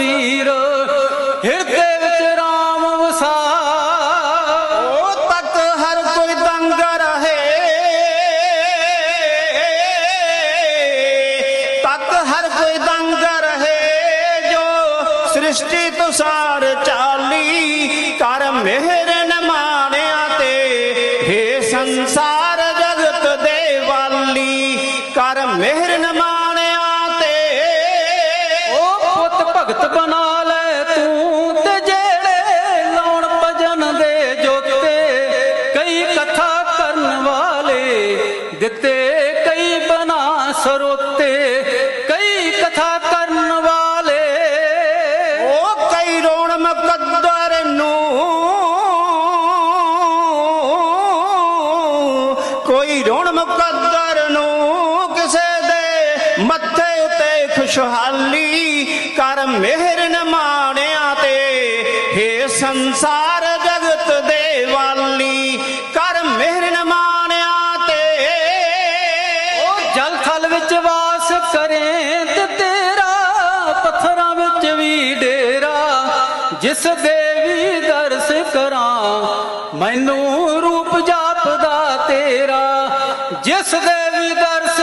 ਤਸਵੀਰ ਹਿਰਦੇ ਵਿੱਚ RAM ਵਸਾ ਉਹ ਤੱਕ ਹਰ ਕੋਈ ਦੰਗ ਰਹੇ। ਤਖਤ ਹਰ ਕੋਈ ਦੰਗ ਰਹੇ ਜੋ ਸ੍ਰਿਸ਼ਟੀ ਤੋਂ ਚਾਲੀ। ਕਰ ਮਿਹਰ ਮਾਣਿਆ ਤੇ हे ਸੰਸਾਰ ਜਗਤ ਦੇ ਵਾਲੀ। ਕਰ ਮਿਹਰ ਨਮਾਣਿਆ ਦਿੱਤੇ, ਕਈ ਬਣਾ ਸਰੋਤੇ, ਕਈ ਕਥਾ ਕਰਨ ਵਾਲੇ। ਉਹ ਕਈ ਰੋਣ ਮੁਕੱਦਰ ਨੂੰ। ਕੋਈ ਰੋਣ ਮੁਕੱਦਰ ਨੂੰ ਕਿਸੇ ਦੇ ਮੱਥੇ ਉਤੇ ਖੁਸ਼ਹਾਲੀ ਕਰ ਮਿਹਰ ਨਮਾਣਿਆ ਤੇ हे ਸੰਸਾਰ ਜਗਤ ਦੇ ਜਿਸ ਦੇ ਵੀ ਦਰਸ ਕਰਾਂ ਮੈਨੂੰ ਰੂਪ ਜਾਪਦਾ ਤੇਰਾ। ਜਿਸ ਦੇ ਵੀ ਦਰਸ